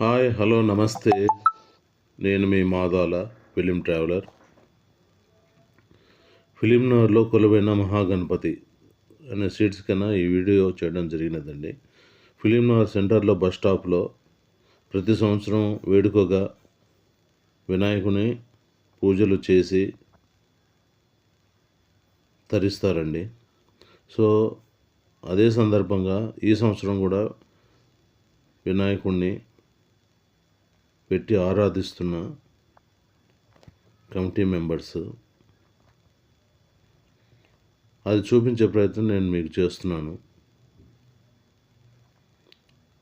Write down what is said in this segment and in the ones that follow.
Hi hello నమస్తే. నేను మీ మాదాల ఫిలిం ట్రావెలర్. ఫిలిం నగర్లో కొలువైన మహాగణపతి అనే సీట్స్ కన్నా ఈ వీడియో చేయడం జరిగినదండి. ఫిలిం నగర్ సెంటర్లో బస్ స్టాప్లో ప్రతి సంవత్సరం వేడుకగా వినాయకుని పూజలు చేసి తరిస్తారండి. సో అదే సందర్భంగా ఈ సంవత్సరం కూడా వినాయకుడిని పెట్టి ఆరాధిస్తున్న కమిటీ మెంబర్స్ అది చూపించే ప్రయత్నం నేను మీకు చేస్తున్నాను.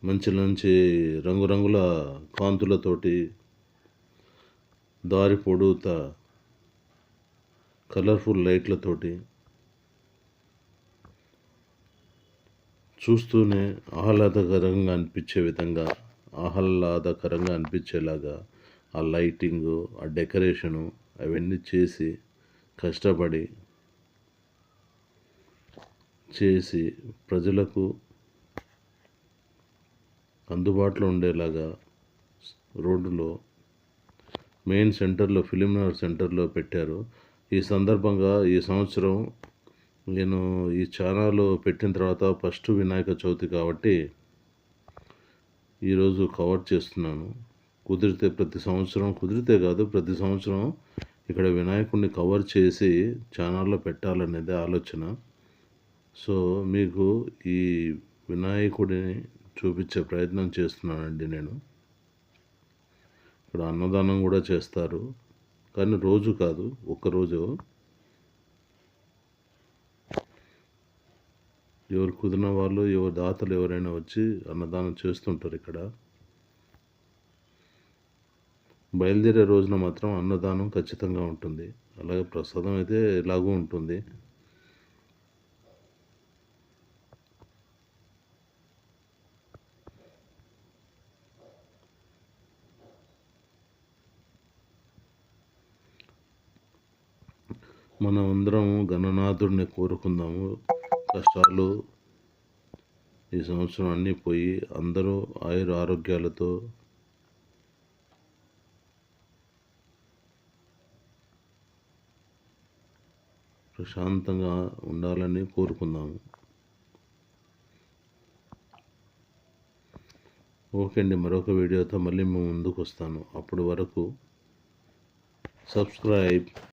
మంచి మంచి రంగురంగుల కాంతులతోటి దారి పొడుగుతా కలర్ఫుల్ లైట్లతోటి చూస్తూనే ఆహ్లాదకరంగా అనిపించే విధంగా ఆహ్లాదకరంగా అనిపించేలాగా ఆ లైటింగు ఆ డెకరేషను అవన్నీ చేసి కష్టపడి చేసి ప్రజలకు అందుబాటులో ఉండేలాగా రోడ్డులో మెయిన్ సెంటర్లో ఫిలింనగర్ సెంటర్లో పెట్టారు. ఈ సందర్భంగా ఈ సంవత్సరం నేను ఈ ఛానల్ పెట్టిన తర్వాత ఫస్ట్ వినాయక చవితి కాబట్టి ఈరోజు కవర్ చేస్తున్నాను. కుదిరితే ప్రతి సంవత్సరం కుదిరితే కాదు ప్రతి సంవత్సరం ఇక్కడ వినాయకుడిని కవర్ చేసి ఛానల్లో పెట్టాలనేది ఆలోచన. సో మీకు ఈ వినాయకుడిని చూపించే ప్రయత్నం చేస్తున్నానండి నేను. ఇక్కడ అన్నదానం కూడా చేస్తారు. కానీ రోజు కాదు ఒక్కరోజు ఎవరు కుదిరిన వాళ్ళు ఎవరు దాతలు ఎవరైనా వచ్చి అన్నదానం చేస్తుంటారు ఇక్కడ. బయలుదేరే రోజున మాత్రం అన్నదానం ఖచ్చితంగా ఉంటుంది. అలాగే ప్రసాదం అయితే ఎలాగూ ఉంటుంది. మనం అందరం గణనాథుడిని కోరుకుందాము. కష్టాలు ఈ సంవత్సరం అన్నీ పోయి అందరూ ఆయుర ఆరోగ్యాలతో ప్రశాంతంగా ఉండాలని కోరుకుందాము. ఓకే అండి మరొక వీడియోతో మళ్ళీ మేము ముందుకు వస్తాను. అప్పటి వరకు సబ్స్క్రైబ్